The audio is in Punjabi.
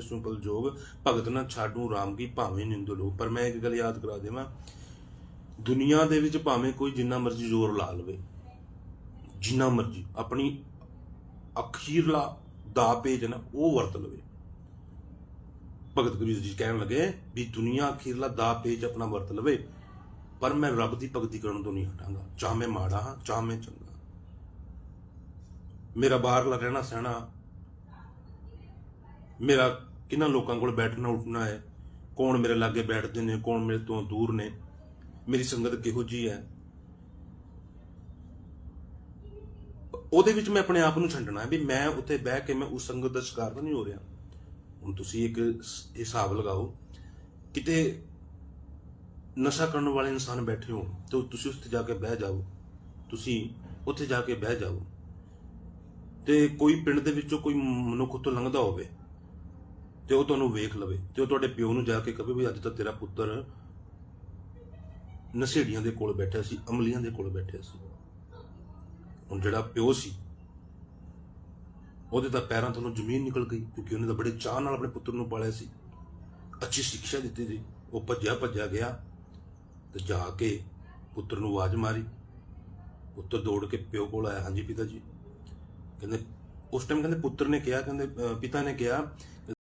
ਸਰਬੇ ਜੋਗ, ਭਗਤ ਨਾ ਛਾਡੂ ਰਾਮ ਕੀ ਭਾਵੇਂ ਨਿੰਦੋ ਲੋਕ ਪਰ ਮੈਂ ਇੱਕ ਗੱਲ ਯਾਦ ਕਰਾ ਦੇਵਾਂ, ਦੁਨੀਆ ਦੇ ਵਿੱਚ ਭਾਵੇਂ ਕੋਈ ਜਿੰਨਾ ਮਰਜ਼ੀ ਜ਼ੋਰ ਲਾ ਲਵੇ, ਜਿੰਨਾ ਮਰਜ਼ੀ, ਆਪਣੀ ਅਖੀਰਲਾ ਦਾ ਪੇਜ ਨਾ, ਉਹ ਵਰਤ ਲਵੇ। ਭਗਤ ਕਬੀਰ ਜੀ ਕਹਿਣ ਲੱਗੇ, ਵੀ ਦੁਨੀਆ ਅਖੀਰਲਾ ਦਾ ਪੇਜ ਆਪਣਾ ਵਰਤ ਲਵੇ, ਪਰ ਮੈਂ ਰੱਬ ਦੀ ਭਗਤੀ ਕਰਨ ਤੋਂ ਨਹੀਂ ਹਟਾਂਗਾ। ਚਾਹ ਮੈਂ ਮਾੜਾ ਹਾਂ, ਚਾਹ ਮੈਂ ਚੰਗਾ। ਮੇਰਾ ਬਾਹਰਲਾ ਰਹਿਣਾ ਸਹਿਣਾ ਮੇਰਾ ਕਿਹਨਾਂ ਲੋਕਾਂ ਕੋਲ ਬੈਠਣਾ ਉੱਠਣਾ ਹੈ? ਕੌਣ ਮੇਰੇ ਲਾਗੇ ਬੈਠਦੇ ਨੇ, ਕੌਣ ਮੇਰੇ ਤੋਂ ਦੂਰ ਨੇ? ਮੇਰੀ ਸੰਗਤ ਕਿਹੋ ਜੀ ਹੈ? ਉਹਦੇ ਵਿੱਚ ਮੈਂ ਆਪਣੇ ਆਪ ਨੂੰ ਛੱਡਣਾ ਹੈ ਵੀ ਮੈਂ ਉੱਥੇ ਬਹਿ ਕੇ ਮੈਂ ਉਸ ਸੰਗਤ ਦਾ ਸ਼ਿਕਾਰ ਤਾਂ ਨਹੀਂ ਹੋ ਰਿਹਾ। ਹੁਣ ਤੁਸੀਂ ਇੱਕ ਹਿਸਾਬ ਲਗਾਓ, ਕਿਤੇ ਨਸ਼ਾ ਕਰਨ ਵਾਲੇ ਇਨਸਾਨ ਬੈਠੇ ਹੋ ਤੇ ਤੁਸੀਂ ਉੱਥੇ ਜਾ ਕੇ ਬਹਿ ਜਾਓ। ਤੁਸੀਂ ਉੱਥੇ ਜਾ ਕੇ ਬਹਿ ਜਾਓ। ਤੇ ਕੋਈ ਪਿੰਡ ਦੇ ਵਿੱਚੋਂ ਕੋਈ ਮਨੁੱਖ ਉੱਥੋਂ ਲੰਘਦਾ ਹੋਵੇ ਤੇ ਉਹ ਤੁਹਾਨੂੰ ਵੇਖ ਲਵੇ ਤੇ ਉਹ ਤੁਹਾਡੇ ਪਿਓ ਨੂੰ ਜਾ ਕੇ ਕਹੇ ਵੀ ਅੱਜ ਤਾਂ ਤੇਰਾ ਪੁੱਤਰ ਨਸ਼ੇੜੀਆਂ ਦੇ ਕੋਲ ਬੈਠਿਆ ਸੀ, ਅਮਲੀਆਂ ਦੇ ਕੋਲ ਬੈਠਿਆ ਸੀ। ਹੁਣ ਜਿਹੜਾ ਪਿਓ ਸੀ, ਉਹਦੇ ਤਾਂ ਪੈਰਾਂ ਤੋਂ ਜ਼ਮੀਨ ਨਿਕਲ ਗਈ ਕਿਉਂਕਿ ਉਹਨੇ ਤਾਂ ਬੜੇ ਚਾਹ ਨਾਲ ਆਪਣੇ ਪੁੱਤਰ ਨੂੰ ਪਾਲਿਆ ਸੀ। ਅੱਛੀ ਸਿੱਖਿਆ ਦਿੱਤੀ ਸੀ। ਉਹ ਭੱਜਿਆ ਭੱਜਿਆ ਗਿਆ ਤੇ ਜਾ ਕੇ ਪੁੱਤਰ ਨੂੰ ਆਵਾਜ਼ ਮਾਰੀ। ਪੁੱਤਰ ਦੌੜ ਕੇ ਪਿਓ ਕੋਲ ਆਇਆ, ਹਾਂਜੀ ਪਿਤਾ ਜੀ। ਕਹਿੰਦੇ, ਉਸ ਟਾਈਮ ਕਹਿੰਦੇ ਪੁੱਤਰ ਨੇ ਕਿਹਾ, ਕਹਿੰਦੇ ਪਿਤਾ ਨੇ ਕਿਹਾ